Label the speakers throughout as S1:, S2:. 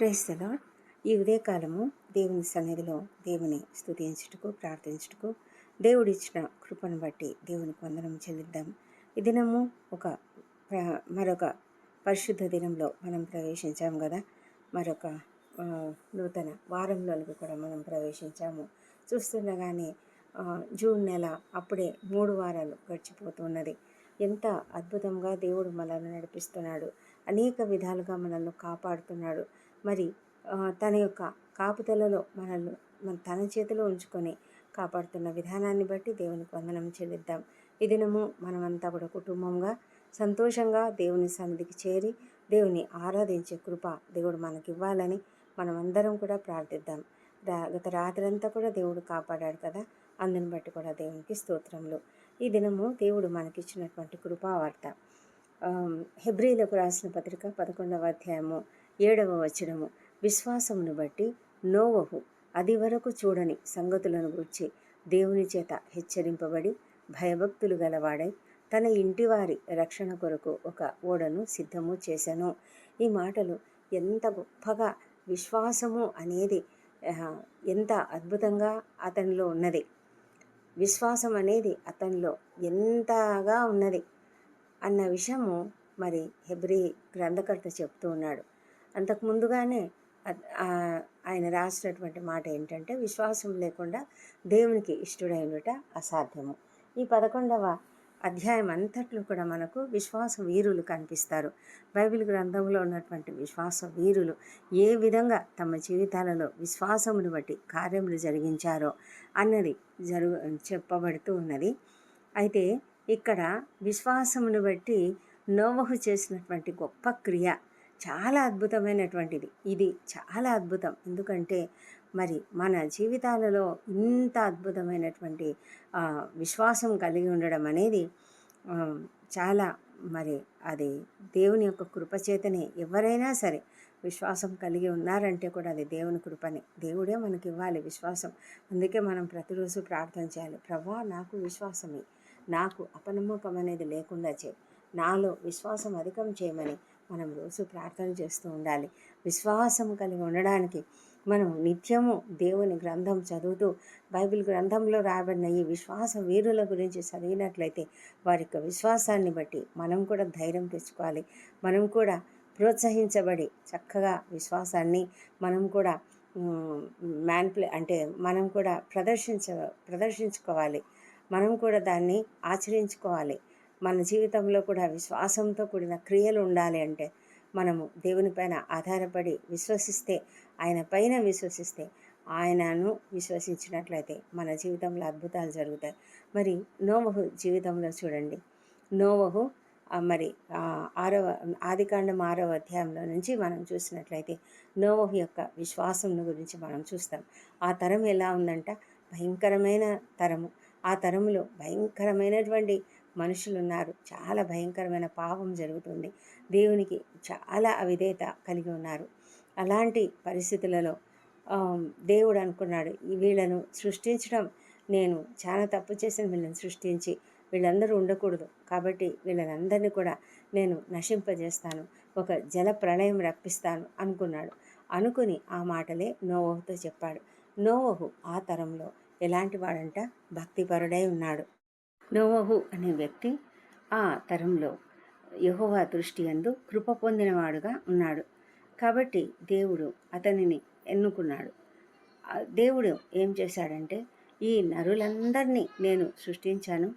S1: క్రైస్తలో ఈ ఉదయకాలము దేవుని సన్నిధిలో దేవుని స్థుతించుటకు ప్రార్థించుటకు దేవుడిచ్చిన కృపను బట్టి దేవునికి వందనం చెల్లిద్దాం. ఈ దినము ఒక మరొక పరిశుద్ధ దినంలో మనం ప్రవేశించాము కదా. మరొక నూతన వారంలోనికి కూడా మనం ప్రవేశించాము. చూస్తుండగానే జూన్ నెల అప్పుడే మూడు వారాలు గడిచిపోతున్నది ఎంత అద్భుతంగా దేవుడు మనల్ని నడిపిస్తున్నాడు. అనేక విధాలుగా మనల్ని కాపాడుతున్నాడు. మరి తన యొక్క కాపుదలలో మనల్ని మన తన చేతిలో ఉంచుకొని కాపాడుతున్న విధానాన్ని బట్టి దేవునికి వందనం చెల్లిద్దాం. ఈ దినము మనమంతా కూడా కుటుంబంగా సంతోషంగా దేవుని సన్నిధికి చేరి దేవుని ఆరాధించే కృప దేవుడు మనకి ఇవ్వాలని మనమందరం కూడా ప్రార్థిద్దాం. రా గత రాత్రంతా కూడా దేవుడు కాపాడాడు కదా అందుని బట్టి కూడా దేవునికి స్తోత్రములు. ఈ దినము దేవుడు మనకిచ్చినటువంటి కృపావార్త. వార్త హెబ్రీలకు రాసిన పత్రిక పదకొండవ అధ్యాయము ఏడవ వచనము. విశ్వాసమును బట్టి నోవహు అది వరకు చూడని సంగతులను గూర్చి దేవుని చేత హెచ్చరింపబడి భయభక్తులు గలవాడై తన ఇంటివారి రక్షణ కొరకు ఒక ఓడను సిద్ధము చేశాను ఈ మాటలు ఎంత గొప్పగా విశ్వాసము అనేది ఎంత అద్భుతంగా అతనిలో ఉన్నది. విశ్వాసం అనేది అతనిలో ఎంతగా ఉన్నది అన్న విషయము మరి హెబ్రి గ్రంథకర్త చెప్తూ ఉన్నాడు. అంతకు ముందుగానే ఆయన రాసినటువంటి మాట ఏంటంటే విశ్వాసం లేకుండా దేవునికి ఇష్టడైనట అసాధ్యము. ఈ పదకొండవ అధ్యాయం అంతట్లో కూడా మనకు విశ్వాస వీరులు కనిపిస్తారు. బైబిల్ గ్రంథంలో ఉన్నటువంటి విశ్వాస వీరులు ఏ విధంగా తమ జీవితాలలో విశ్వాసమును బట్టి కార్యములు జరిగించారో అన్నది జరుగు చెప్పబడుతూ ఉన్నది. అయితే ఇక్కడ విశ్వాసమును బట్టి నోవహు చేసినటువంటి గొప్ప క్రియ చాలా అద్భుతమైనటువంటిది. ఇది చాలా అద్భుతం. ఎందుకంటే మరి మన జీవితాలలో ఇంత అద్భుతమైనటువంటి విశ్వాసం కలిగి ఉండడం అనేది చాలా మరి అది దేవుని యొక్క కృపచేతనే ఎవరైనా సరే విశ్వాసం కలిగి ఉన్నారంటే కూడా అది దేవుని కృపనే. దేవుడే మనకి ఇవ్వాలి విశ్వాసం. అందుకే మనం ప్రతిరోజు ప్రార్థన చేయాలి. ప్రభా నాకు విశ్వాసమే. నాకు అపనమ్మకం అనేది లేకుండా చేయి. నాలో విశ్వాసం అధికం చేయమని మనం రోజు ప్రార్థన చేస్తూ ఉండాలి. విశ్వాసం కలిగి ఉండడానికి మనం నిత్యము దేవుని గ్రంథం చదువుతూ బైబిల్ గ్రంథంలో రాబడిన ఈ విశ్వాస వీరుల గురించి చదివినట్లయితే వారి యొక్క విశ్వాసాన్ని బట్టి మనం కూడా ధైర్యం తెచ్చుకోవాలి. మనం కూడా ప్రోత్సహించబడి చక్కగా విశ్వాసాన్ని మనం కూడా మ్యాన్ప్లే అంటే మనం కూడా ప్రదర్శించ ప్రదర్శించుకోవాలి. మనం కూడా దాన్ని ఆచరించుకోవాలి. మన జీవితంలో కూడా విశ్వాసంతో కూడిన క్రియలు ఉండాలి అంటే మనము దేవుని పైన ఆధారపడి విశ్వసిస్తే ఆయన పైన విశ్వసిస్తే ఆయనను విశ్వసించినట్లయితే మన జీవితంలో అద్భుతాలు జరుగుతాయి. మరి నోవహు జీవితంలో చూడండి. నోవహు మరి ఆరవ ఆదికాండం ఆరవ అధ్యాయంలో నుంచి మనం చూసినట్లయితే నోవహు యొక్క విశ్వాసం గురించి మనం చూస్తాం. ఆ తరం ఎలా ఉందంట? భయంకరమైన తరము. ఆ తరములో భయంకరమైనటువంటి మనుషులు ఉన్నారు చాలా భయంకరమైన పాపం జరుగుతుంది. దేవునికి చాలా అవిధేయత కలిగి ఉన్నారు. అలాంటి పరిస్థితులలో దేవుడు అనుకున్నాడు వీళ్ళను సృష్టించడం నేను చాలా తప్పు చేసిన వీళ్ళని సృష్టించి వీళ్ళందరూ ఉండకూడదు. కాబట్టి వీళ్ళందరినీ కూడా నేను నశింపజేస్తాను. ఒక జల ప్రళయం రప్పిస్తాను అనుకున్నాడు. అనుకుని ఆ మాటలే నోవహుతో చెప్పాడు. నోవహు ఆ తరంలో ఎలాంటి వాడంట? భక్తిపరుడై ఉన్నాడు. నోవహు అనే వ్యక్తి ఆ తరంలో యహోవా దృష్టి అందు కృప పొందినవాడుగా ఉన్నాడు. కాబట్టి దేవుడు అతనిని ఎన్నుకున్నాడు. దేవుడు ఏం చేశాడంటే ఈ నరులందరినీ నేను సృష్టించాను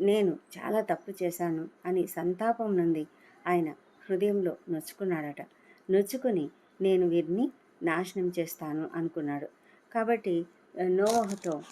S1: నేను చాలా తప్పు చేశాను అని సంతాపం నుండి ఆయన హృదయంలో నొచ్చుకున్నాడట. నొచ్చుకుని నేను వీరిని నాశనం చేస్తాను అనుకున్నాడు. కాబట్టి నోవహుతో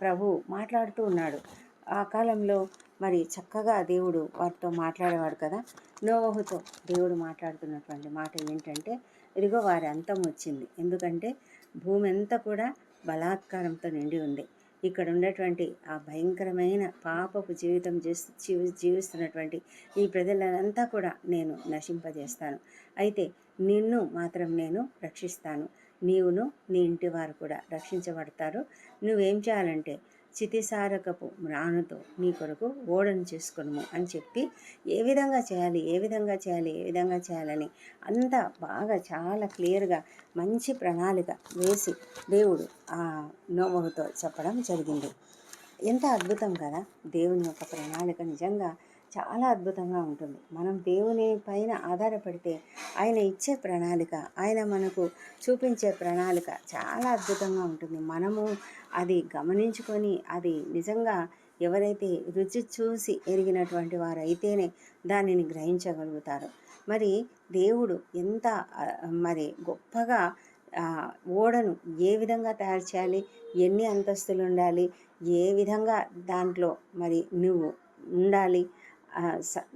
S1: ప్రభు మాట్లాడుతూ ఉన్నాడు. ఆ కాలంలో మరి చక్కగా దేవుడు వారితో మాట్లాడేవాడు కదా. నోవహుతో దేవుడు మాట్లాడుతున్నటువంటి మాట ఏంటంటే ఇదిగో వారి అంతం వచ్చింది. ఎందుకంటే భూమి అంతా కూడా బలాత్కారంతో నిండి ఉంది. ఇక్కడ ఉన్నటువంటి ఆ భయంకరమైన పాపపు జీవితం చేస్తూ జీవి జీవిస్తున్నటువంటి ఈ ప్రజలంతా కూడా నేను నశింపజేస్తాను. అయితే నిన్ను మాత్రం నేను రక్షిస్తాను. నీవును నీ ఇంటి వారు కూడా రక్షించబడతారు. నువ్వేం చేయాలంటే చితిసారకపు మ్రానుతో నీ కొరకు ఓడను చేసుకును అని చెప్పి ఏ విధంగా చేయాలి ఏ విధంగా చేయాలి ఏ విధంగా చేయాలని అంతా బాగా చాలా క్లియర్గా మంచి ప్రణాళిక వేసి దేవుడు ఆ నోమహుతో చెప్పడం జరిగింది. ఎంత అద్భుతం కదా! దేవుని యొక్క ప్రణాళిక నిజంగా చాలా అద్భుతంగా ఉంటుంది. మనం దేవుని పైన ఆధారపడితే ఆయన ఇచ్చే ప్రణాళిక ఆయన మనకు చూపించే ప్రణాళిక చాలా అద్భుతంగా ఉంటుంది. మనము అది గమనించుకొని అది నిజంగా ఎవరైతే రుచి చూసి ఎరిగినటువంటి వారైతేనే దానిని గ్రహించగలుగుతారు. మరి దేవుడు ఎంత మరి గొప్పగా ఓడను ఏ విధంగా తయారు చేయాలి? ఎన్ని అంతస్తులు ఉండాలి? ఏ విధంగా దాంట్లో మరి నువ్వు ఉండాలి?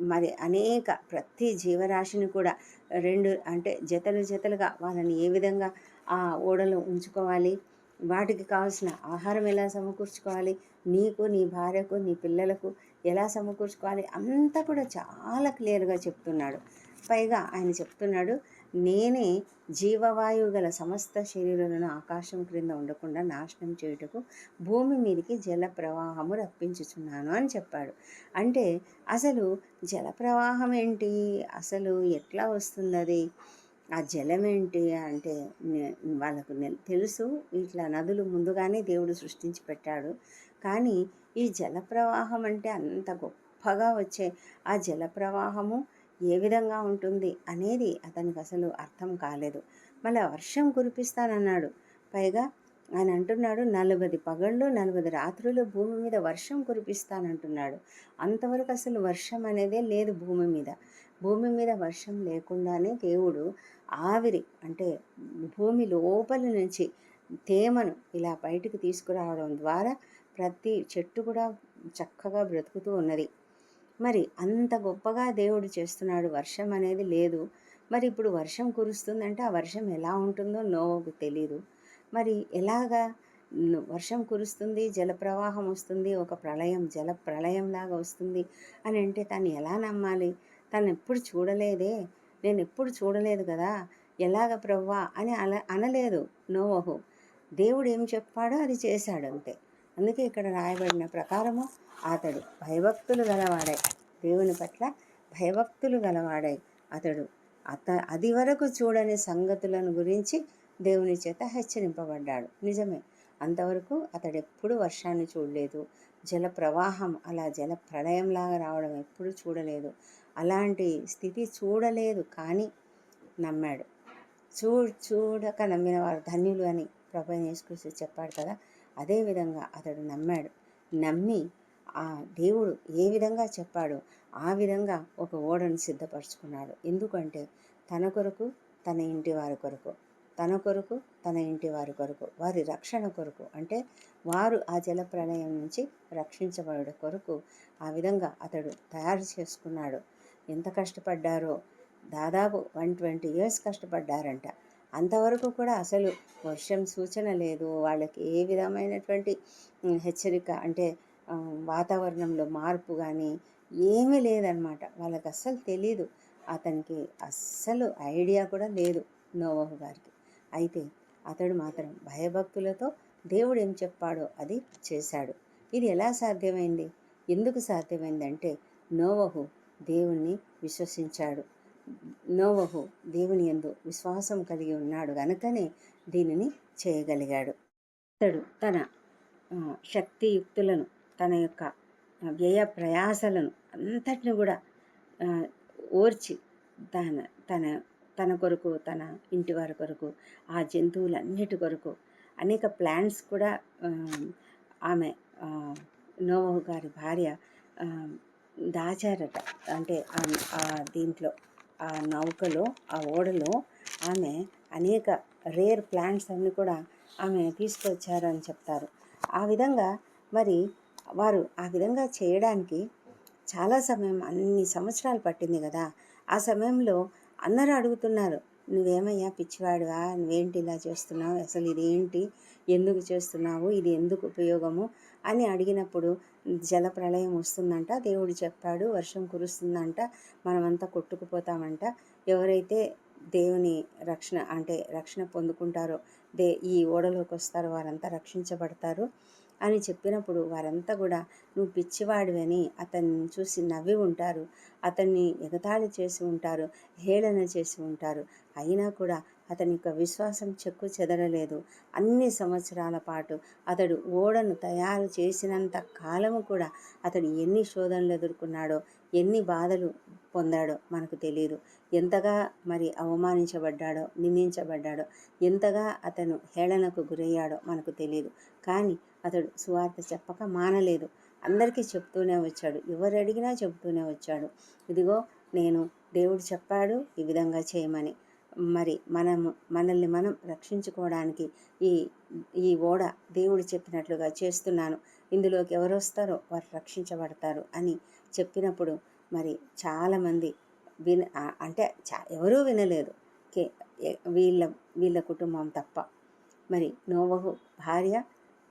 S1: మరి అనేక ప్రతి జీవరాశిని కూడా రెండు అంటే జతలు జతలుగా వాళ్ళని ఏ విధంగా ఆ ఓడలో ఉంచుకోవాలి వాటికి కావాల్సిన ఆహారం ఎలా సమకూర్చుకోవాలి నీకు నీ భార్యకు నీ పిల్లలకు ఎలా సమకూర్చుకోవాలి అంతా కూడా చాలా క్లియర్గా చెప్తున్నాడు. పైగా ఆయన చెప్తున్నాడు నేనే జీవవాయువు గల సమస్త శరీరాలను ఆకాశం క్రింద ఉండకుండా నాశనం చేయుటకు భూమి మీదకి జల ప్రవాహము రప్పించుచున్నాను అని చెప్పాడు. అంటే అసలు జల ప్రవాహం ఏంటి అసలు ఎట్లా వస్తుంది అది ఆ జలం ఏంటి అంటే వాళ్ళకు తెలుసు ఇట్లా నదులు ముందుగానే దేవుడు సృష్టించి పెట్టాడు. కానీ ఈ జల ప్రవాహం అంటే అంత గొప్పగా వచ్చే ఆ జల ప్రవాహము ఏ విధంగా ఉంటుంది అనేది అతనికి అసలు అర్థం కాలేదు. మళ్ళీ వర్షం కురిపిస్తానన్నాడు. పైగా ఆయన అంటున్నాడు నలభై పగళ్ళు నలభై రాత్రులు భూమి మీద వర్షం కురిపిస్తానంటున్నాడు. అంతవరకు అసలు వర్షం అనేదే లేదు భూమి మీద. భూమి మీద వర్షం లేకుండానే దేవుడు ఆవిరి అంటే భూమి లోపల నుంచి తేమను ఇలా బయటికి తీసుకురావడం ద్వారా ప్రతి చెట్టు కూడా చక్కగా బ్రతుకుతూ ఉన్నది. మరి అంత గొప్పగా దేవుడు చేస్తున్నాడు వర్షం అనేది లేదు. మరి ఇప్పుడు వర్షం కురుస్తుందంటే ఆ వర్షం ఎలా ఉంటుందో నోవకు తెలీదు. మరి ఎలాగా వర్షం కురుస్తుంది జలప్రవాహం వస్తుంది ఒక ప్రళయం జల ప్రళయం లాగా వస్తుంది అని అంటే తను ఎలా నమ్మాలి? తను ఎప్పుడు చూడలేదే? నేను ఎప్పుడు చూడలేదు కదా? ఎలాగ ప్రవ్వా? అని అల అనలేదు నోవహు. దేవుడు ఏం చెప్పాడో అది చేశాడు అంతే. అందుకే ఇక్కడ రాయబడిన ప్రకారము అతడు భయభక్తులు గలవాడై దేవుని పట్ల భయభక్తులు గలవాడై అతడు అత అది వరకు చూడని సంగతులను గురించి దేవుని చేత హెచ్చరింపబడ్డాడు. నిజమే. అంతవరకు అతడు ఎప్పుడు వర్షాన్ని చూడలేదు. జల ప్రవాహం అలా జల ప్రళయంలాగా రావడం ఎప్పుడు చూడలేదు. అలాంటి స్థితి చూడలేదు కానీ నమ్మాడు. చూ చూడక నమ్మిన వారు ధన్యులు అని ప్రభు యేసుకృష్ణ చెప్పాడు కదా. అదేవిధంగా అతడు నమ్మాడు. నమ్మి ఆ దేవుడు ఏ విధంగా చెప్పాడో ఆ విధంగా ఒక ఓడను సిద్ధపరచుకున్నాడు. ఎందుకంటే తన కొరకు తన ఇంటి వారి కొరకు తన కొరకు తన ఇంటి వారి కొరకు వారి రక్షణ కొరకు అంటే వారు ఆ జల ప్రళయం నుంచి రక్షించబడ కొరకు ఆ విధంగా అతడు తయారు చేసుకున్నాడు. ఎంత కష్టపడ్డారో దాదాపు వన్ ట్వంటీ ఇయర్స్ కష్టపడ్డారంట. అంతవరకు కూడా అసలు వర్షం సూచన లేదు. వాళ్ళకి ఏ విధమైనటువంటి హెచ్చరిక అంటే వాతావరణంలో మార్పు కానీ ఏమీ లేదనమాట వాళ్ళకి అస్సలు తెలీదు. అతనికి అస్సలు ఐడియా కూడా లేదు నోవహు గారికి. అయితే అతడు మాత్రం భయభక్తులతో దేవుడు ఏం చెప్పాడో అది చేశాడు. ఇది ఎలా సాధ్యమైంది? ఎందుకు సాధ్యమైందంటే నోవహు దేవుణ్ణి విశ్వసించాడు. నోవహు దేవుని ఎందు విశ్వాసం కలిగి ఉన్నాడు. గనుకనే దీనిని చేయగలిగాడు. అతడు తన శక్తియుక్తులను తన యొక్క వ్యయ ప్రయాసలను అంతటిని కూడా ఓర్చి తన తన తన కొరకు తన ఇంటి వారి కొరకు ఆ జంతువులన్నిటి కొరకు అనేక ప్లాన్స్ కూడా ఆమె నోవహు గారి భార్య దాచారట. అంటే ఆ దీంట్లో ఆ నౌకలో ఆ ఓడలో ఆమె అనేక రేర్ ప్లాంట్స్ అన్నీ కూడా ఆమె తీసుకొచ్చారని చెప్తారు. ఆ విధంగా మరి వారు ఆ విధంగా చేయడానికి చాలా సమయం అన్ని సంవత్సరాలు పట్టింది కదా. ఆ సమయంలో అందరూ అడుగుతున్నారు నువ్వేమయ్యా పిచ్చివాడువా? నువ్వేంటి ఇలా చేస్తున్నావు? అసలు ఇది ఏంటి ఎందుకు చేస్తున్నావు? ఇది ఎందుకు ఉపయోగము? అని అడిగినప్పుడు జల ప్రళయం వస్తుందంట. దేవుడు చెప్పాడు వర్షం కురుస్తుందంట మనమంతా కొట్టుకుపోతామంట. ఎవరైతే దేవుని రక్షణ అంటే రక్షణ పొందుకుంటారో దే ఈ ఓడలోకి వస్తారో వారంతా రక్షించబడతారు అని చెప్పినప్పుడు వారంతా కూడా నువ్వు పిచ్చివాడివని అతన్ని చూసి నవ్వి ఉంటారు. అతన్ని ఎగతాళి చేసి ఉంటారు హేళన చేసి ఉంటారు. అయినా కూడా అతని యొక్క విశ్వాసం చెక్కు చెదరలేదు. అన్ని సంవత్సరాల పాటు అతడు ఓడను తయారు చేసినంత కాలము కూడా అతడు ఎన్ని శోధనలు ఎదుర్కొన్నాడో ఎన్ని బాధలు పొందాడో మనకు తెలియదు ఎంతగా మరి అవమానించబడ్డాడో నిందించబడ్డాడో ఎంతగా అతను హేళనకు గురయ్యాడో మనకు తెలియదు కానీ అతడు సువార్త చెప్పక మానలేదు. అందరికీ చెప్తూనే వచ్చాడు. ఎవరు అడిగినా చెప్తూనే వచ్చాడు. ఇదిగో నేను దేవుడు చెప్పాడు ఈ విధంగా చేయమని. మరి మనము మనల్ని మనం రక్షించుకోవడానికి ఈ ఈ ఓడ దేవుడు చెప్పినట్లుగా చేస్తున్నాను. ఇందులోకి ఎవరు వస్తారో వారు రక్షించబడతారు అని చెప్పినప్పుడు మరి చాలామంది విన అంటే చా ఎవరూ వినలేదు. కే వీళ్ళ వీళ్ళ కుటుంబం తప్ప. మరి నోవహు భార్య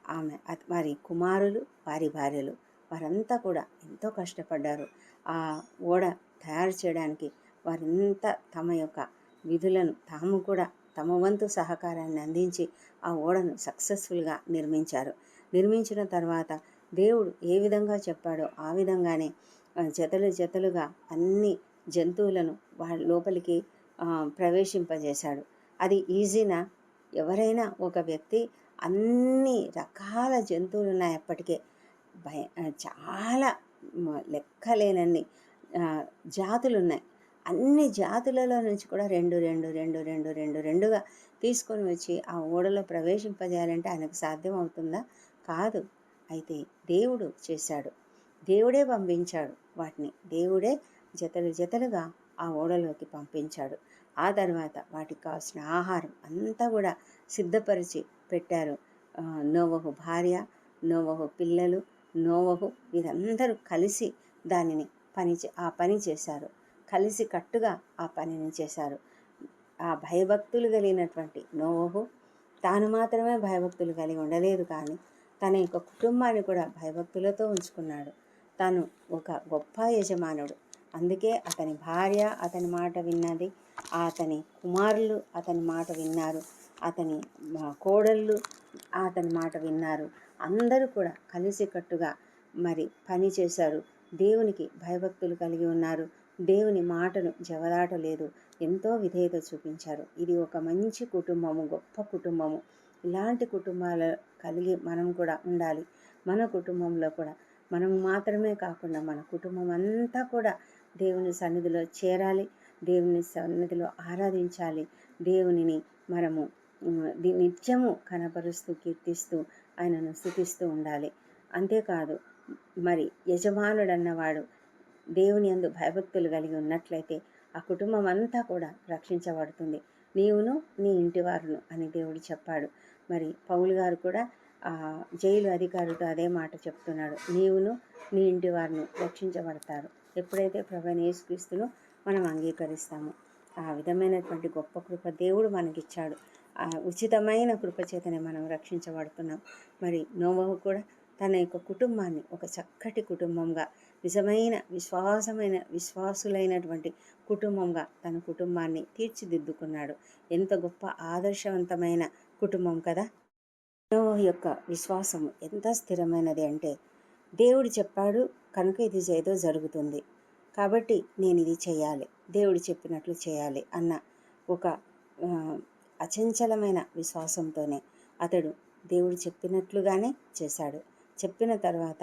S1: ఆమె వారి కుమారులు వారి భార్యలు వారంతా కూడా ఎంతో కష్టపడ్డారు. ఆ ఓడ తయారు చేయడానికి వారంతా తమ యొక్క విధులను తాము కూడా తమ వంతు సహకారాన్ని అందించి ఆ ఓడను సక్సెస్ఫుల్గా నిర్మించారు. నిర్మించిన తర్వాత దేవుడు ఏ విధంగా చెప్పాడో ఆ విధంగానే జతలు జతలుగా అన్ని జంతువులను వాళ్ళ లోపలికి ప్రవేశింపజేశాడు. అది ఈజీనా ఎవరైనా ఒక వ్యక్తి అన్ని రకాల జంతువులు ఉన్నాయి అప్పటికే. భయ చాలా లెక్కలేనన్ని జాతులు ఉన్నాయి అన్ని జాతులలో నుంచి కూడా రెండు రెండు రెండు రెండు రెండు రెండుగా తీసుకొని వచ్చి ఆ ఓడలో ప్రవేశింపజేయాలంటే ఆయనకు సాధ్యం అవుతుందా కాదు. అయితే దేవుడు చేశాడు. దేవుడే పంపించాడు వాటిని. దేవుడే జతలు జతలుగా ఆ ఓడలోకి పంపించాడు. ఆ తర్వాత వాటికి కావాల్సిన ఆహారం అంతా కూడా సిద్ధపరిచి పెట్టారు. నోవహు భార్య నోవహు పిల్లలు నోవహు వీరందరూ కలిసి దానిని పని ఆ పని చేశారు. కలిసి కట్టుగా ఆ పనిని చేశారు. ఆ భయభక్తులు కలిగినటువంటి నోవహు తాను మాత్రమే భయభక్తులు కలిగి ఉండలేదు కానీ తన యొక్క కుటుంబాన్ని కూడా భయభక్తులతో ఉంచుకున్నాడు. తను ఒక గొప్ప యజమానుడు. అందుకే అతని భార్య అతని మాట విన్నది అతని కుమారులు అతని మాట విన్నారు అతని కోడళ్ళు అతని మాట విన్నారు. అందరూ కూడా కలిసికట్టుగా మరి పని చేశారు. దేవునికి భయభక్తులు కలిగి ఉన్నారు. దేవుని మాటను జవదాటలేదు ఎంతో విధేయత చూపించారు. ఇది ఒక మంచి కుటుంబము గొప్ప కుటుంబము. ఇలాంటి కుటుంబాలు కలిగి మనం కూడా ఉండాలి. మన కుటుంబంలో కూడా. మనం మాత్రమే కాకుండా మన కుటుంబం అంతా కూడా దేవుని సన్నిధిలో చేరాలి. దేవుని సన్నిధిలో ఆరాధించాలి. దేవునిని మనము నిత్యము కనపరుస్తూ కీర్తిస్తూ ఆయనను స్థుతిస్తూ ఉండాలి. అంతేకాదు మరి యజమానుడన్నవాడు దేవుని అందు భయభక్తులు కలిగి ఉన్నట్లయితే ఆ కుటుంబం అంతా కూడా రక్షించబడుతుంది. నీవును నీ ఇంటివారును అని దేవుడు చెప్పాడు. మరి పౌలు గారు కూడా జైలు అధికారులతో అదే మాట చెప్తున్నాడు. నీవును నీ ఇంటి వారిని రక్షించబడతారు. ఎప్పుడైతే ప్రభు యేసుక్రీస్తును మనం అంగీకరిస్తామో ఆ విధమైనటువంటి గొప్ప కృప దేవుడు మనకిచ్చాడు. ఆ ఉచితమైన కృప చేతనే మనం రక్షించబడుతున్నాం. మరి నోవహు కూడా తన యొక్క కుటుంబాన్ని ఒక చక్కటి కుటుంబంగా నిజమైన విశ్వాసమైన విశ్వాసులైనటువంటి కుటుంబంగా తన కుటుంబాన్ని తీర్చిదిద్దుకున్నాడు. ఎంత గొప్ప ఆదర్శవంతమైన కుటుంబం కదా! యొక్క విశ్వాసం ఎంత స్థిరమైనది అంటే దేవుడు చెప్పాడు కనుక ఇది ఏదో జరుగుతుంది. కాబట్టి నేను ఇది చేయాలి దేవుడు చెప్పినట్లు చేయాలి అన్న ఒక అచంచలమైన విశ్వాసంతోనే అతడు దేవుడు చెప్పినట్లుగానే చేశాడు. చెప్పిన తర్వాత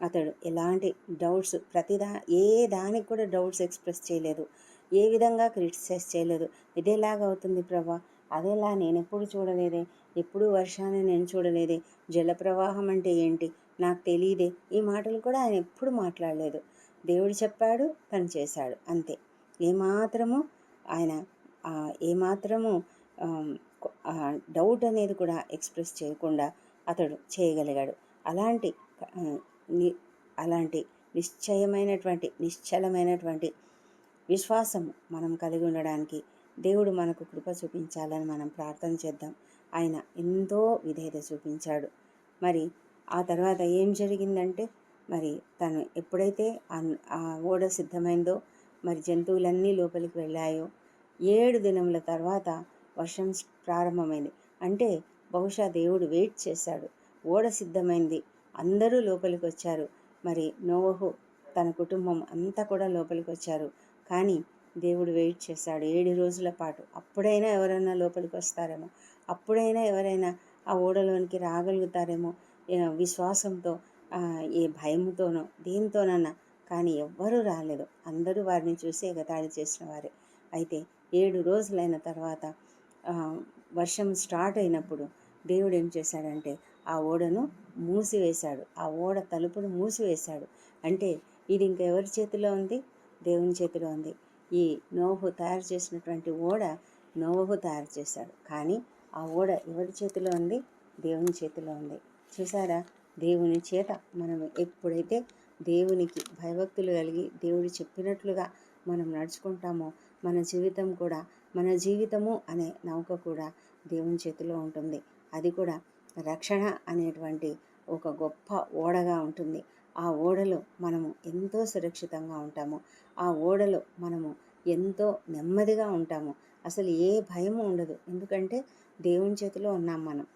S1: అతడు ఎలాంటి డౌట్స్ ప్రతిదా ఏ దానికి కూడా డౌట్స్ ఎక్స్ప్రెస్ చేయలేదు. ఏ విధంగా క్రిటిసైజ్ చేయలేదు. ఇదేలాగా అవుతుంది ప్రభా? అదేలా నేను ఎప్పుడు చూడలేదే? ఎప్పుడు వర్షాన్ని నేను చూడలేదే? జలప్రవాహం అంటే ఏంటి? నాకు తెలియదే ఈ మాటలు కూడా ఆయన ఎప్పుడు మాట్లాడలేదు. దేవుడు చెప్పాడు పని చేశాడు. అంతే. ఏమాత్రము ఆయన ఏమాత్రము డౌట్ అనేది కూడా ఎక్స్ప్రెస్ చేయకుండా అతడు చేయగలిగాడు. అలాంటి అలాంటి నిశ్చయమైనటువంటి నిశ్చలమైనటువంటి విశ్వాసం మనం కలిగి ఉండడానికి దేవుడు మనకు కృప చూపించాలని మనం ప్రార్థన చేద్దాం. ఆయన ఎంతో విధేయత చూపించాడు. మరి ఆ తర్వాత ఏం జరిగిందంటే మరి తను ఎప్పుడైతే ఆ ఓడ సిద్ధమైందో మరి జంతువులన్నీ లోపలికి వెళ్ళాయో ఏడు దినముల తర్వాత వర్షం ప్రారంభమైంది. అంటే బహుశా దేవుడు వెయిట్ చేశాడు. ఓడ సిద్ధమైంది. అందరూ లోపలికి వచ్చారు మరి నోవహు తన కుటుంబం అంతా కూడా లోపలికి వచ్చారు కానీ దేవుడు వెయిట్ చేశాడు. ఏడు రోజుల పాటు. అప్పుడైనా ఎవరైనా లోపలికి వస్తారేమో అప్పుడైనా ఎవరైనా ఆ ఓడలోనికి రాగలుగుతారేమో? విశ్వాసంతో ఏ భయంతోనో దేనితోనన్నా. కానీ ఎవ్వరూ రాలేదు. అందరూ వారిని చూసి ఎగతాళి చేసిన వారే. అయితే ఏడు రోజులైన తర్వాత వర్షం స్టార్ట్ అయినప్పుడు దేవుడు ఏం చేశాడంటే ఆ ఓడను మూసివేశాడు. ఆ ఓడ తలుపును మూసివేశాడు. అంటే ఇది ఇంకా ఎవరి చేతిలో ఉంది? దేవుని చేతిలో ఉంది. ఈ నోహు తయారు చేసినటువంటి ఓడ నోహు తయారు చేశాడు. కానీ ఆ ఓడ ఎవరి చేతిలో ఉంది? దేవుని చేతిలో ఉంది. చూసారా దేవుని చేత మనం ఎప్పుడైతే దేవునికి భయభక్తులు కలిగి దేవుడు చెప్పినట్లుగా మనం నడుచుకుంటామో మన జీవితం కూడా మన జీవితము అనే నౌక కూడా దేవుని చేతిలో ఉంటుంది. అది కూడా రక్షణ అనేటువంటి ఒక గొప్ప ఓడగా ఉంటుంది. ఆ ఓడలో మనము ఎంతో సురక్షితంగా ఉంటాము. ఆ ఓడలో మనము ఎంతో నెమ్మదిగా ఉంటాము. అసలు ఏ భయము ఉండదు. ఎందుకంటే దేవుని చేతిలో ఉన్నాం మనం.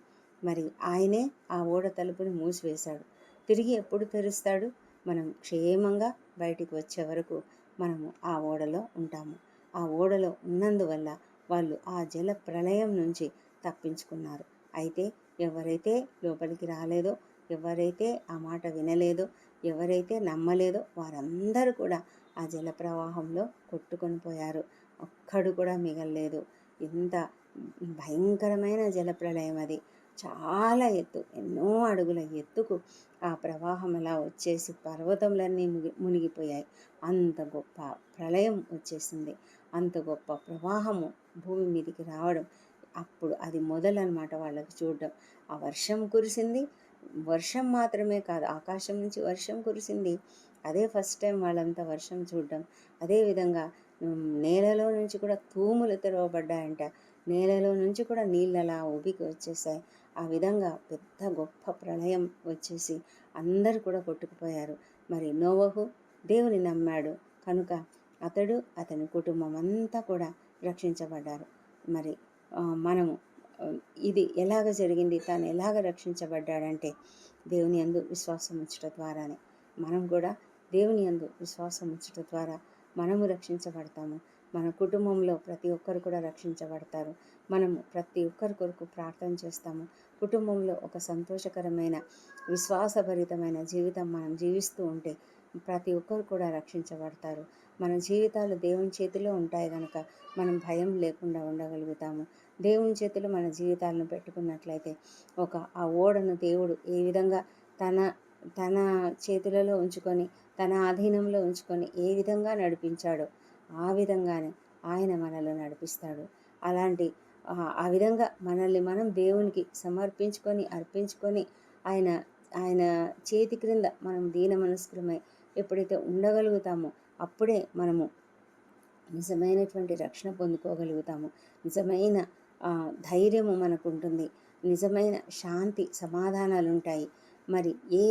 S1: మరి ఆయనే ఆ ఓడ తలుపుని మూసివేశాడు. తిరిగి ఎప్పుడు తెరుస్తాడు? మనం క్షేమంగా బయటికి వచ్చే వరకు మనము ఆ ఓడలో ఉంటాము. ఆ ఓడలో ఉన్నందువల్ల వాళ్ళు ఆ జల ప్రళయం నుంచి తప్పించుకున్నారు. అయితే ఎవరైతే లోపలికి రాలేదో ఎవరైతే ఆ మాట వినలేదో ఎవరైతే నమ్మలేదో వారందరూ కూడా ఆ జల ప్రవాహంలో కొట్టుకొని పోయారు. ఒక్కడు కూడా మిగలలేదు. ఇంత భయంకరమైన జలప్రలయం అది. చాలా ఎత్తు ఎన్నో అడుగుల ఎత్తుకు ఆ ప్రవాహం అలా వచ్చేసి పర్వతములన్నీ ముగి మునిగిపోయాయి. అంత గొప్ప ప్రళయం వచ్చేసింది. అంత గొప్ప ప్రవాహము భూమి మీదకి రావడం అప్పుడు అది మొదలన్నమాట వాళ్ళకి చూడడం. ఆ వర్షం కురిసింది వర్షం మాత్రమే కాదు ఆకాశం నుంచి వర్షం కురిసింది. అదే ఫస్ట్ టైం వాళ్ళంతా వర్షం చూడడం. అదేవిధంగా నేలలో నుంచి కూడా తూములు తెరవబడ్డాయంట. నేలలో నుంచి కూడా నీళ్ళు అలా ఉబికి వచ్చేసాయి. ఆ విధంగా పెద్ద గొప్ప ప్రళయం వచ్చేసి అందరూ కూడా కొట్టుకుపోయారు. మరి నోవహు దేవుని నమ్మాడు. కనుక అతడు అతని కుటుంబం అంతా కూడా రక్షించబడ్డారు. మరి మనము ఇది ఎలాగ జరిగింది? తాను ఎలాగ రక్షించబడ్డాడంటే దేవుని యందు విశ్వాసం ఉంచడం ద్వారానే. మనం కూడా దేవుని యందు విశ్వాసం ఉంచడం ద్వారా మనము రక్షించబడతాము. మన కుటుంబంలో ప్రతి ఒక్కరు కూడా రక్షించబడతారు. మనము ప్రతి ఒక్కరి కొరకు ప్రార్థన చేస్తాము. కుటుంబంలో ఒక సంతోషకరమైన విశ్వాసభరితమైన జీవితం మనం జీవిస్తూ ఉంటే ప్రతి ఒక్కరు కూడా రక్షించబడతారు. మన జీవితాలు దేవుని చేతిలో ఉంటాయి కనుక మనం భయం లేకుండా ఉండగలుగుతాము. దేవుని చేతిలో మన జీవితాలను పెట్టుకున్నట్లయితే ఒక ఆ ఓడను దేవుడు ఏ విధంగా తన తన చేతులలో ఉంచుకొని తన ఆధీనంలో ఉంచుకొని ఏ విధంగా నడిపించాడో ఆ విధంగానే ఆయన మనల్ని నడిపిస్తాడు. అలాంటి ఆ- విధంగా మనల్ని మనం దేవునికి సమర్పించుకొని అర్పించుకొని ఆయన ఆయన చేతి క్రింద మనం దీన మనస్కులమై ఎప్పుడైతే ఉండగలుగుతామో అప్పుడే మనము నిజమైనటువంటి రక్షణ పొందుకోగలుగుతాము. నిజమైన ధైర్యము మనకు ఉంటుంది నిజమైన శాంతి సమాధానాలు ఉంటాయి మరి ఏ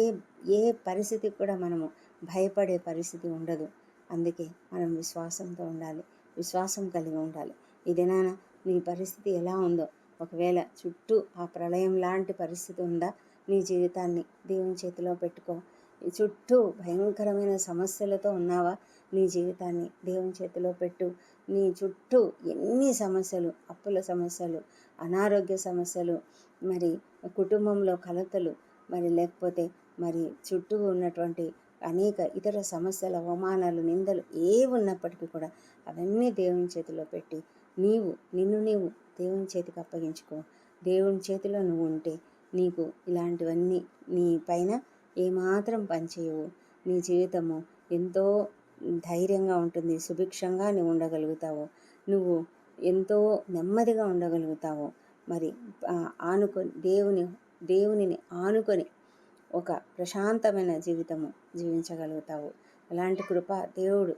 S1: ఏ పరిస్థితి కూడా మనము భయపడే పరిస్థితి ఉండదు. అందుకే మనం విశ్వాసంతో ఉండాలి. విశ్వాసం కలిగి ఉండాలి. ఈ దినాన నీ పరిస్థితి ఎలా ఉందో ఒకవేళ చుట్టూ ఆ ప్రళయం లాంటి పరిస్థితి ఉందా నీ జీవితాన్ని దేవుని చేతిలో పెట్టుకో. చుట్టూ భయంకరమైన సమస్యలతో ఉన్నావా నీ జీవితాన్ని దేవుని చేతిలో పెట్టు. నీ చుట్టూ ఎన్ని సమస్యలు అప్పుల సమస్యలు అనారోగ్య సమస్యలు మరి కుటుంబంలో కలతలు మరి లేకపోతే మరి చుట్టూ ఉన్నటువంటి అనేక ఇతర సమస్యల అవమానాలు నిందలు ఏవి ఉన్నప్పటికీ కూడా అవన్నీ దేవుని చేతిలో పెట్టి నీవు నిన్ను నీవు దేవుని చేతికి అప్పగించుకో. దేవుని చేతిలో నువ్వు ఉంటే నీకు ఇలాంటివన్నీ నీ పైన ఏమాత్రం పనిచేయవు నీ జీవితము ఎంతో ధైర్యంగా ఉంటుంది. సుభిక్షంగా నువ్వు ఉండగలుగుతావు. నువ్వు ఎంతో నెమ్మదిగా ఉండగలుగుతావు. మరి ఆనుకొని దేవుని దేవునిని ఆనుకొని ఒక ప్రశాంతమైన జీవితము జీవించగలుగుతావు. అలాంటి కృప దేవుడు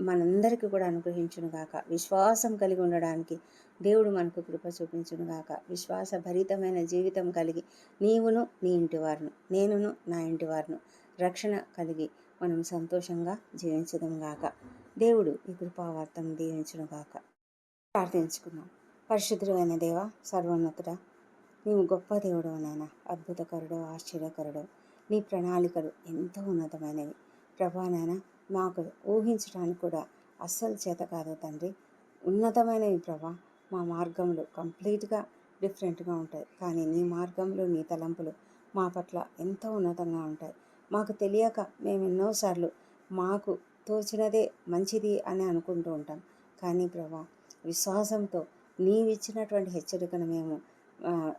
S1: మనందరికీ కూడా అనుగ్రహించునుగాక విశ్వాసం కలిగి ఉండడానికి దేవుడు మనకు కృప చూపించునుగాక విశ్వాస భరితమైన జీవితం కలిగి నీవును నీ ఇంటి వారును నేనును నా ఇంటి వారును రక్షణ కలిగి మనం సంతోషంగా జీవించడం గాక. దేవుడు ఈ కృపావార్తను దీవించడం గాక. ప్రార్థించుకున్నాం పరిశుద్ధుడైన దేవ సర్వోన్నతుడ నీవు గొప్ప దేవుడు నాయన అద్భుతకరుడు ఆశ్చర్యకరుడు నీ ప్రణాళికలు ఎంతో ఉన్నతమైనవి. ప్రభా మాకు ఊహించడానికి కూడా అస్సలు చేత కాదు తండ్రి. ఉన్నతమైనవి ప్రభా మా మార్గంలో కంప్లీట్గా డిఫరెంట్గా ఉంటాయి. కానీ నీ మార్గంలో నీ తలంపులు మా పట్ల ఎంతో ఉన్నతంగా ఉంటాయి. మాకు తెలియక మేము ఎన్నోసార్లు మాకు తోచినదే మంచిది అని అనుకుంటూ ఉంటాం. కానీ ప్రభా విశ్వాసంతో నీవిచ్చినటువంటి హెచ్చరికను మేము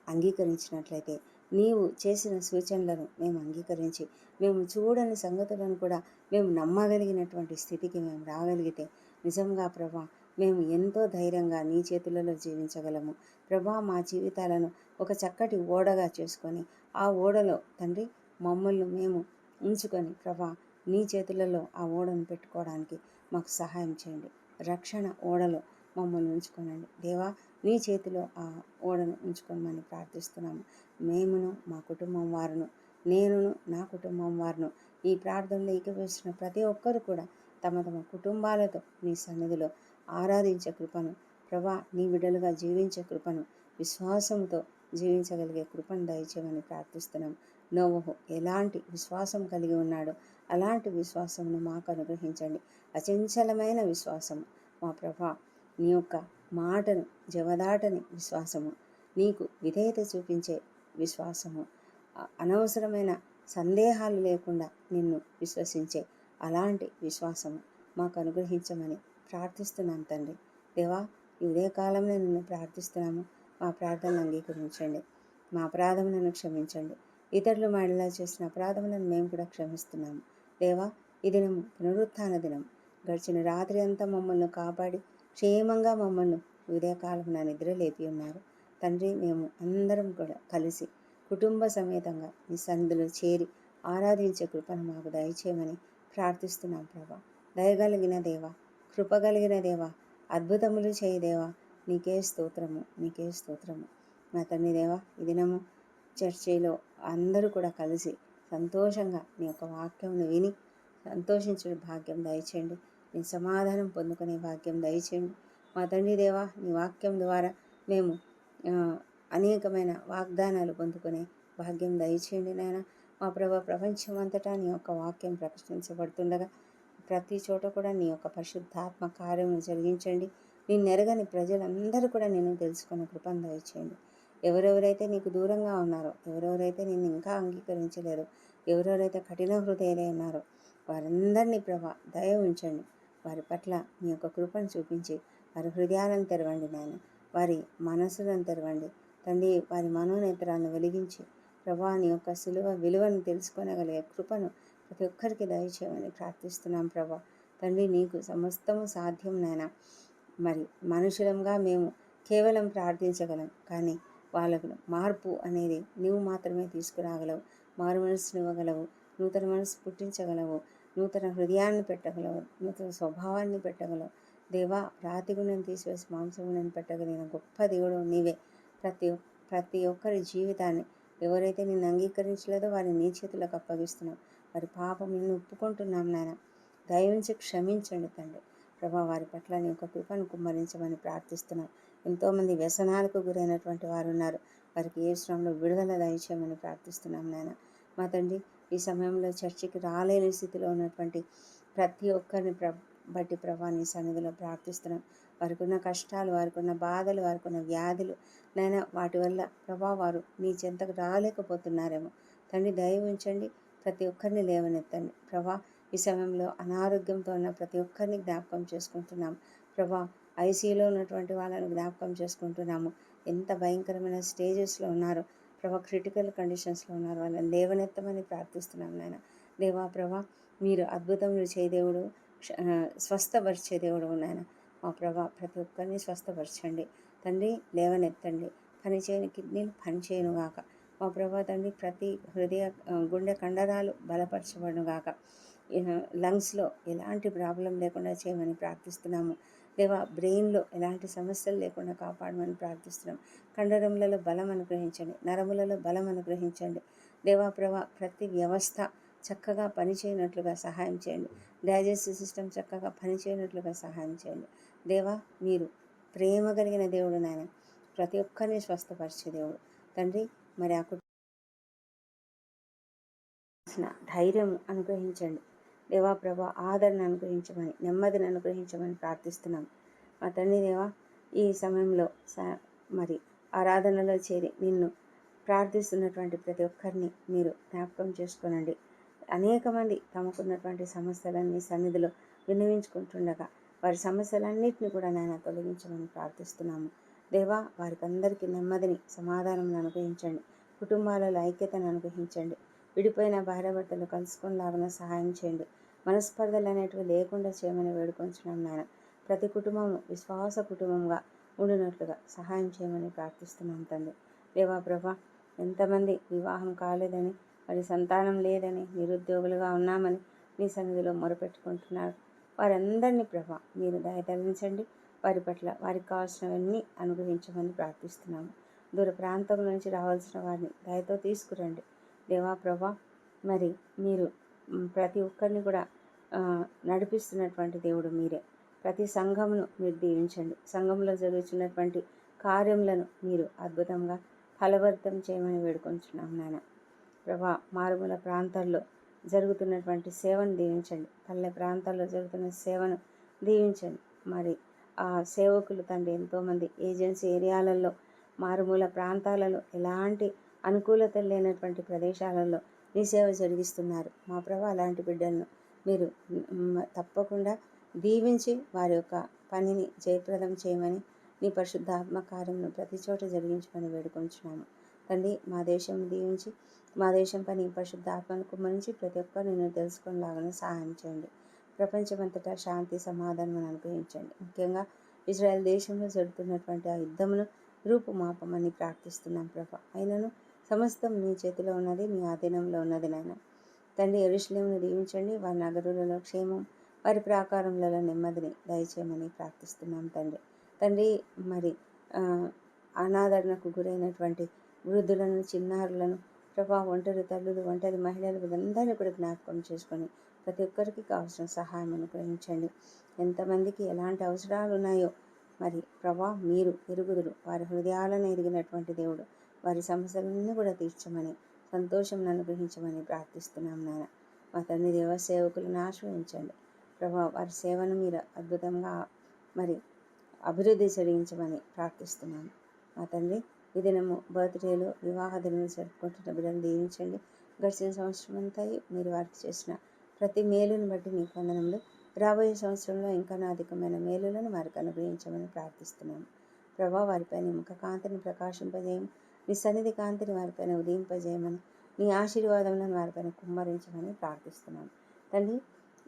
S1: అంగీకరించినట్లయితే నీవు చేసిన సూచనలను మేము అంగీకరించి మేము చూడని సంగతులను కూడా మేము నమ్మగలిగినటువంటి స్థితికి మేము రాగలిగితే నిజంగా ప్రభా మేము ఎంతో ధైర్యంగా నీ చేతులలో జీవించగలము. ప్రభా మా జీవితాలను ఒక చక్కటి ఓడగా చేసుకొని ఆ ఓడలో తండ్రి మమ్మల్ని మేము ఉంచుకొని ప్రభా నీ చేతులలో ఆ ఓడను పెట్టుకోవడానికి మాకు సహాయం చేయండి. రక్షణ ఓడలో మమ్మల్ని ఉంచుకోనండి. దేవా నీ చేతిలో ఆ ఓడను ఉంచుకోమని ప్రార్థిస్తున్నాము. మేమును మా కుటుంబం వారును నేనును నా కుటుంబం వారును ఈ ప్రార్థనలో ఏకవేసిన ప్రతి ఒక్కరు కూడా తమ తమ కుటుంబాలతో నీ సన్నిధిలో ఆరాధించే కృపను ప్రభా నీ బిడ్డలుగా జీవించే కృపను విశ్వాసంతో జీవించగలిగే కృపను దయచేయమని ప్రార్థిస్తున్నాం నోవహు ఎలాంటి విశ్వాసం కలిగి ఉన్నాడో అలాంటి విశ్వాసమును మాకు అనుగ్రహించండి. అచంచలమైన విశ్వాసము మా ప్రభా. నీ యొక్క మాటను జవదాటని విశ్వాసము నీకు విధేయత చూపించే విశ్వాసము అనవసరమైన సందేహాలు లేకుండా నిన్ను విశ్వసించే అలాంటి విశ్వాసము మాకు అనుగ్రహించమని ప్రార్థిస్తున్నాను తండ్రి. దేవా ఈ ఉదయకాలంలో నిన్ను ప్రార్థిస్తున్నాము. మా ప్రార్థనలు అంగీకరించండి. మా అపరాధములను క్షమించండి. ఇతరులు మాడిలా చేసిన అపరాధములను మేము కూడా క్షమిస్తున్నాము. దేవా ఈ దినం పునరుత్థాన దినం. గడిచిన రాత్రి అంతా మమ్మల్ని కాపాడి క్షేమంగా మమ్మల్ని ఉదయకాలం నా నిద్ర లేపి ఉన్నారు. తండ్రి మేము అందరం కూడా కలిసి కుటుంబ సమేతంగా మీ సందులో చేరి ఆరాధించే కృపను మాకు దయచేయమని ప్రార్థిస్తున్నాం ప్రభా. దయగలిగిన దేవ కృపగలిగిన దేవ అద్భుతములు చేయదేవా నీకే స్తోత్రము నీకే స్తోత్రము. మా తండ్రి దేవా ఈ దినము చర్చిలో అందరూ కూడా కలిసి సంతోషంగా నీ యొక్క వాక్యంను విని సంతోషించే భాగ్యం దయచేయండి. మీ సమాధానం పొందుకునే భాగ్యం దయచేయండి. మా తండ్రి దేవా నీ వాక్యం ద్వారా మేము అనేకమైన వాగ్దానాలు పొందుకునే భాగ్యం దయచేయండి నాయన. మా ప్రభ ప్రపంచం అంతటా నీ యొక్క వాక్యం ప్రకటించబడుతుండగా ప్రతి చోట కూడా నీ యొక్క పరిశుద్ధాత్మ కార్యం జరిగించండి. నేను ఎరగని ప్రజలందరూ కూడా నేను తెలుసుకున్న కృపను దయచేయండి. ఎవరెవరైతే నీకు దూరంగా ఉన్నారో ఎవరెవరైతే నిన్ను ఇంకా అంగీకరించలేరు ఎవరెవరైతే కఠిన హృదయలే ఉన్నారో వారందరినీ ప్రభా దయ ఉంచండి. వారి పట్ల మీ యొక్క కృపను చూపించి వారి హృదయాలను తెరవండి నాయన. వారి మనసులను తెరవండి. తండ్రి వారి మనోనేత్రాలను వెలిగించి ప్రభా నీ యొక్క సులువ విలువను తెలుసుకొనగలిగే కృపను ప్రతి ఒక్కరికి దయచేయమని ప్రార్థిస్తున్నాం ప్రభా. తండ్రి నీకు సమస్తము సాధ్యం నాయన. మరి మనుషులంగా మేము కేవలం ప్రార్థించగలం కానీ వాళ్ళకు మార్పు అనేది నువ్వు మాత్రమే తీసుకురాగలవు. మారు మనసును ఇవ్వగలవు. నూతన మనసు పుట్టించగలవు. నూతన హృదయాన్ని పెట్టగలవు. నూతన స్వభావాన్ని పెట్టగలవు. దేవా రాతి గుణం తీసివేసి మాంసగుణం పెట్టగలిగిన గొప్ప దేవుడు నీవే. ప్రతి ప్రతి ఒక్కరి జీవితాన్ని ఎవరైతే నిన్ను అంగీకరించలేదో వారిని నీ చేతులకు అప్పగిస్తున్నావు వారి పాపం నిన్ను ఒప్పుకుంటున్నాం నాయన. దయవించి క్షమించండి తండ్రి. ప్రభా వారి పట్ల నీ యొక్క కృపను కుమ్మరించమని ప్రార్థిస్తున్నాం. ఎంతోమంది వ్యసనాలకు గురైనటువంటి వారు ఉన్నారు వారికి ఏ శ్రమంలో విడుదల దయచేయమని ప్రార్థిస్తున్నాం నాయన. మా తండ్రి ఈ సమయంలో చర్చికి రాలేని స్థితిలో ఉన్నటువంటి ప్రతి ఒక్కరిని ప్ర బట్టి ప్రభా నీ సన్నిధిలో ప్రార్థిస్తున్నాం. వారికి ఉన్న కష్టాలు వారికి ఉన్న బాధలు వారికి ఉన్న వ్యాధులు నైనా వాటి వల్ల ప్రభా వారు మీ చెంతకు రాలేకపోతున్నారేమో. తండ్రి దయ ఉంచండి. ప్రతి ఒక్కరిని లేవనెత్తండి. ప్రభా ఈ సమయంలో అనారోగ్యంతో ఉన్న ప్రతి ఒక్కరిని జ్ఞాపకం చేసుకుంటున్నాం. ప్రభా ఐసీయూలో ఉన్నటువంటి వాళ్ళని జ్ఞాపకం చేసుకుంటున్నాము. ఎంత భయంకరమైన స్టేజెస్లో ఉన్నారో. ప్రభా క్రిటికల్ కండిషన్స్లో ఉన్నారు. వాళ్ళని లేవనెత్తమని ప్రార్థిస్తున్నాం నాయన. దేవా ప్రభా మీరు అద్భుతములు చేయదేవుడు స్వస్థపరిచే దేవుడు నాయన. మా ప్రభా ప్రతి ఒక్కరిని స్వస్థపరచండి. తండ్రి లేవనెత్తండి. పనిచేయని కిడ్నీలు పనిచేయను గాక. మా ప్రభా తండ్రి ప్రతి హృదయ గుండె కండరాలు బలపరచబడును గాక. లంగ్స్లో ఎలాంటి ప్రాబ్లం లేకుండా చేయమని ప్రార్థిస్తున్నాము. దేవా బ్రెయిన్లో ఎలాంటి సమస్యలు లేకుండా కాపాడమని ప్రార్థిస్తున్నాం. కండరములలో బలం అనుగ్రహించండి. నరములలో బలం అనుగ్రహించండి. దేవా ప్రభా ప్రతి వ్యవస్థ చక్కగా పనిచేయనట్లుగా సహాయం చేయండి. డైజెస్టివ్ సిస్టమ్ చక్కగా పనిచేయనట్లుగా సహాయం చేయండి. దేవా మీరు ప్రేమ కలిగిన దేవుడు నాయన. ప్రతి ఒక్కరిని స్వస్థపరిచే దేవుడు. తండ్రి మరి ఆ కుటుంబ ధైర్యం అనుగ్రహించండి. దేవా ప్రభా ఆదరణ అనుగ్రహించమని నెమ్మదిని అనుగ్రహించమని ప్రార్థిస్తున్నాం. మా తండ్రి దేవా ఈ సమయంలో మరి ఆరాధనలో చేరి నిన్ను ప్రార్థిస్తున్నటువంటి ప్రతి ఒక్కరిని మీరు జ్ఞాపకం చేసుకోనండి. అనేక మంది తమకున్నటువంటి సమస్యలన్నీ సన్నిధిలో వినియోగించుకుంటుండగా వారి సమస్యలన్నింటినీ కూడా నాయన తొలగించమని ప్రార్థిస్తున్నాము. దేవా వారికి అందరికీ నెమ్మదిని సమాధానం అనుగ్రహించండి. కుటుంబాలలో ఐక్యతను అనుగ్రహించండి. విడిపోయిన భార్యాభర్తలు కలుసుకునేలాగా సహాయం చేయండి. మనస్పర్ధలు అనేటివి లేకుండా చేయమని వేడుకొంచున్నాం నాయన. ప్రతి కుటుంబము విశ్వాస కుటుంబంగా ఉండినట్లుగా సహాయం చేయమని ప్రార్థిస్తున్నాం తండ్రి. దేవా ప్రభా ఎంతమంది వివాహం కాలేదని మరి సంతానం లేదని నిరుద్యోగులుగా ఉన్నామని మీ సన్నిధిలో మొరపెట్టుకుంటున్నారు. వారందరినీ ప్రభా మీరు దయతలించండి. వారి పట్ల వారికి కావాల్సినవన్నీ అనుగ్రహించమని ప్రార్థిస్తున్నాము దూర ప్రాంతం నుంచి రావాల్సిన వారిని దయతో తీసుకురండి. దేవా ప్రభా మరి మీరు ప్రతి ఒక్కరిని కూడా నడిపిస్తున్నటువంటి దేవుడు మీరే. ప్రతి సంఘమును మీరు దీవించండి. సంఘంలో జరుగుతున్నటువంటి కార్యములను మీరు అద్భుతంగా ఫలవర్తం చేయమని వేడుకొంచున్నాం నాయన. ప్రభా మారుమూల ప్రాంతాల్లో జరుగుతున్నటువంటి సేవను దీవించండి. పల్లె ప్రాంతాల్లో జరుగుతున్న సేవను దీవించండి. మరి ఆ సేవకులు తండ్రి ఎంతోమంది ఏజెన్సీ ఏరియాలలో మారుమూల ప్రాంతాలలో ఎలాంటి అనుకూలత లేనటువంటి ప్రదేశాలలో మీ సేవ జరిగిస్తున్నారు. మా ప్రభా అలాంటి బిడ్డలను మీరు తప్పకుండా దీవించి వారి యొక్క పనిని జయప్రదం చేయమని నీ పరిశుద్ధాత్మ కార్యమును ప్రతి చోట జరిగించమని వేడుకొంచున్నాము. తండ్రి మా దేశం దీవించి మా దేశం పని పరిశుద్ధాత్మను కుమ్మరించి ప్రతి ఒక్కరు నేను తెలుసుకునేలాగానే సహాయం చేయండి. ప్రపంచమంతటా శాంతి సమాధానం అనుగ్రహించండి. ముఖ్యంగా ఇజ్రాయెల్ దేశంలో జరుగుతున్నటువంటి ఆ యుద్ధమును రూపుమాపమని ప్రార్థిస్తున్నాం ప్రభ. అయినను సమస్తం నీ చేతిలో ఉన్నది నీ ఆధీనంలో ఉన్నది నాయన. తండ్రి ఎరుశ్లేమును దీవించండి. వారి నగరులలో క్షేమం వారి ప్రాకారములలో నెమ్మదిని దయచేయమని ప్రార్థిస్తున్నాం తండ్రి. తండ్రి మరి అనాదరణకు గురైనటువంటి వృద్ధులను చిన్నారులను ప్రభా ఒంటరి తల్లులు ఒంటరి మహిళలు వీళ్ళందరినీ కూడా జ్ఞాపకం చేసుకొని ప్రతి ఒక్కరికి కావాల్సిన సహాయం అనుగ్రహించండి. ఎంతమందికి ఎలాంటి అవసరాలు ఉన్నాయో మరి ప్రభా మీరు ఎరుగుదురు వారి హృదయాలను ఎరిగినటువంటి దేవుడు వారి సమస్యలన్నీ కూడా తీర్చమని సంతోషం అనుగ్రహించమని ప్రార్థిస్తున్నాం నాయన. మా తండ్రి దేవ సేవకులను ఆశ్రయించండి. ప్రభా వారి సేవను మీరు అద్భుతంగా మరి అభివృద్ధి చెల్లించమని ప్రార్థిస్తున్నాము మా తండ్రి ఈ దినము బర్త్డేలు వివాహ దినములు జరుపుకుంటున్న బిడ్డను దీవించండి. గడిచిన సంవత్సరం అంతా మీరు వారికి చేసిన ప్రతి మేలును బట్టి మీ వందనములు. రాబోయే సంవత్సరంలో ఇంకా అధికమైన మేలులను వారికి అనుగ్రహించమని ప్రార్థిస్తున్నాము ప్రభా వారిపైన ముఖ కాంతిని ప్రకాశింపజేయము నీ సన్నిధి కాంతిని వారిపైన ఉదయింపజేయమని నీ ఆశీర్వాదములను వారిపైన కుమ్మరించమని ప్రార్థిస్తున్నాను. తండ్రి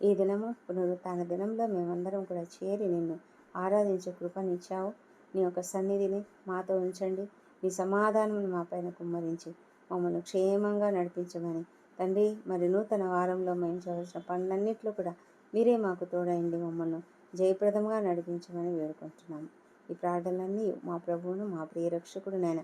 S1: ఈ దినము పునరుత్న దినంలో మేమందరం కూడా చేరి నిన్ను ఆరాధించే కృపనిచ్చావు నీ యొక్క సన్నిధిని మాతో ఉంచండి. నీ సమాధానమును మా పైన కుమ్మరించి మమ్మల్ని క్షేమంగా నడిపించమని. తండ్రి మరి నూతన వారంలో మేము చేయవలసిన పనులన్నింటిలో కూడా మీరే మాకు తోడైండి మమ్మల్ని జయప్రదంగా నడిపించమని వేడుకుంటున్నాము. ఈ ప్రార్థనలన్నీ మా ప్రభువును మా ప్రియరక్షకుడు నేను